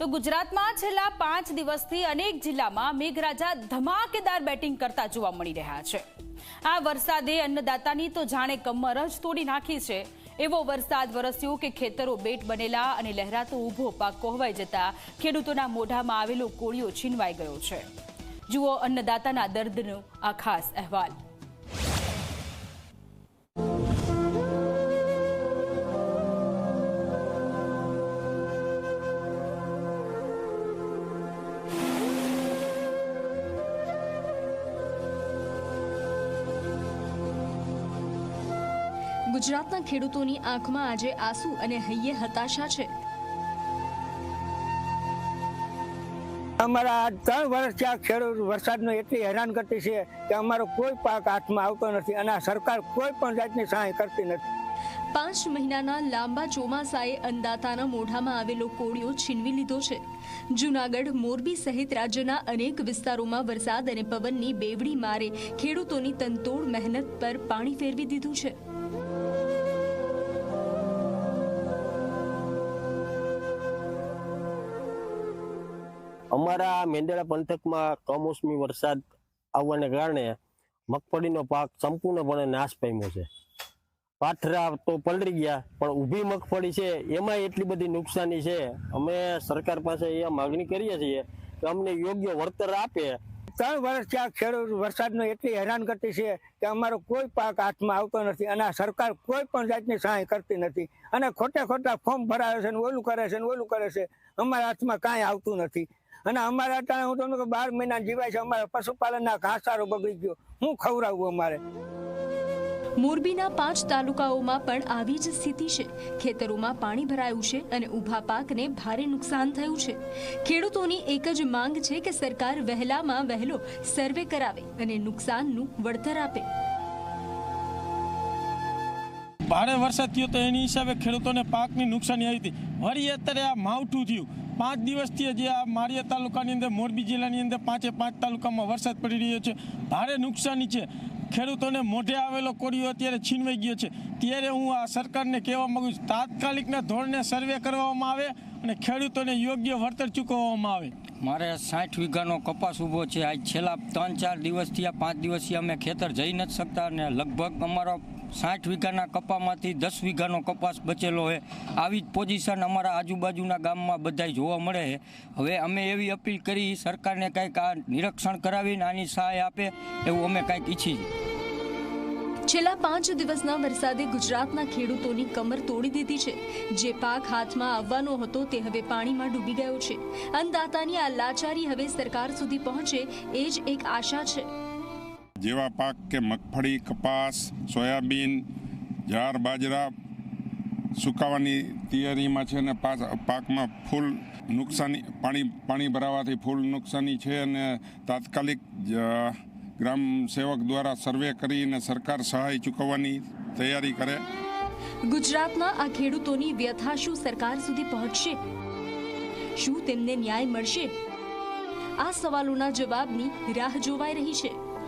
તો ગુજરાતમાં છેલ્લા પાંચ દિવસથી અનેક જિલ્લામાં મેઘરાજા ધમાકેદાર બેટિંગ કરતા જોવા મળી રહ્યા છે. આ વરસાદે અન્નદાતાની તો જાણે કમર જ તોડી નાખી છે. એવો વરસાદ વરસ્યો કે ખેતરો બેટ બનેલા અને લહેરાતો ઊભો પાક કોહવાઈ જતા ખેડૂતોના મોઢામાં આવેલો કોળિયો છીનવાઈ ગયો છે. જુઓ અન્નદાતાના દર્દનો આ ખાસ અહેવાલ. ગુજરાતના ખેડૂતોની આંખમાં આજે આંસુ અને હૈયે હતાશા છે. અમારા ત્રણ વર્ષથી આ ખેડૂત વરસાદનો એટલી હેરાન કરતી છે કે અમારો કોઈ પાક હાથમાં આવતો નથી અને આ સરકાર કોઈ પણ જાતની સહાય કરતી નથી. પાંચ મહિનાના લાંબા ચોમાસાએ અંદાતાના મોઢામાં આવેલો કોળિયો છીનવી લીધો છે. જૂનાગઢ મોરબી સહિત રાજ્યના અનેક વિસ્તારોમાં વરસાદ અને પવનની બેવડી મારે ખેડૂતોની તનતોડ મહેનત પર પાણી ફેરવી દીધું છે. અમારા મેંદડા પંથકમાં કમોસમી વરસાદ આવવાને કારણે મગફળીનો પાક સંપૂર્ણપણે નાશ પામ્યો છે. પાથરા તો પલળી ગયા, પણ ઊભી મગફળી છે એમાં એટલી બધી નુકસાની છે. અમે સરકાર પાસે એ માગણી કરીએ છીએ કે અમને યોગ્ય વળતર આપે. ત્રણ વર્ષ ત્યાં ખેડૂત વરસાદનો એટલી હેરાન કરતી છે કે અમારો કોઈ પાક હાથમાં આવતો નથી અને આ સરકાર કોઈ પણ જાતની સહાય કરતી નથી. અને ખોટા ખોટા ફોર્મ ભરાવે છે ને ઓલું કરે છે ને ઓલું કરે છે. અમારા હાથમાં કાંઈ આવતું નથી. અને અમારા અટાણે હું તમને બાર મહિના જીવાય છે અમારા પશુપાલનના ઘાસારો બગડી ગયો. હું ખવડાવું અમારે? મોરબીના પાંચ તાલુકાઓમાં પણ આવી જ સ્થિતિ છે. ખેતરોમાં પાણી ભરાયું છે અને ઊભા પાકને ભારે નુકસાન થયું છે. ખેડૂતોની એક જ માંગ છે કે સરકાર વહેલામાં વહેલો સર્વે કરાવે અને નુકસાનનું વળતર આપે. ભારે વરસાદ થયો તો એની હિસાબે ખેડૂતોને પાકની નુકસાની આવી હતી. વળી અત્યારે આ માવઠું થયું. પાંચ દિવસથી જે આ માળિયા તાલુકાની અંદર, મોરબી જિલ્લાની અંદર પાંચે પાંચ તાલુકામાં વરસાદ પડી રહ્યો છે. ભારે નુકસાની છે. ખેડૂતોને મોઢે આવેલો કોરિયો અત્યારે છીનવાઈ ગયો છે. ત્યારે હું આ સરકારને કહેવા માગું છું, તાત્કાલિકના ધોરણે સર્વે કરવામાં આવે અને ખેડૂતોને યોગ્ય વળતર ચૂકવવામાં આવે. મારે સાઠ વીઘાનો કપાસ ઊભો છે. આજ છેલ્લા ત્રણ ચાર દિવસથી, આ પાંચ દિવસથી અમે ખેતર જઈ નથી શકતા અને લગભગ અમારો સાઠ વીઘાના કપામાંથી દસ વીઘાનો કપાસ બચેલો છે. આવી જ પોઝિશન અમારા આજુબાજુના ગામમાં બધાય જોવા મળે છે. હવે અમે એવી અપીલ કરી સરકારને કંઈક આ નિરીક્ષણ કરાવીને આની સહાય આપે એવું અમે કંઈક ઈચ્છીએ છેલ્લા પાંચ દિવસના વરસાદે ગુજરાતના ખેડૂતોની કમર તોડી દીધી છે. જે પાક હાથમાં આવવાનો હતો તે હવે પાણીમાં ડૂબી ગયો છે. અન્નદાતાની આ લાચારી હવે સરકાર સુધી પહોંચે એ જ એક આશા છે. જેવા પાક કે મગફળી, કપાસ, સોયાબીન જાર બાજરા સુકાવાની તૈયારીમાં છે અને પાક- પાકમાં ફૂલ નુકસાની, પાણી પાણી ભરાવાથી ફૂલ નુકસાની છે અને તાત્કાલિક ગ્રામ સેવક દ્વારા સર્વે કરીને સરકાર સહાય ચૂકવવાની તૈયારી કરે. ગુજરાતના આ ખેડૂતોની વ્યથા શું સરકાર સુધી પહોંચશે? શું તેમને ન્યાય મળશે? આ સવાલોના જવાબની રાહ જોવાઈ રહી છે.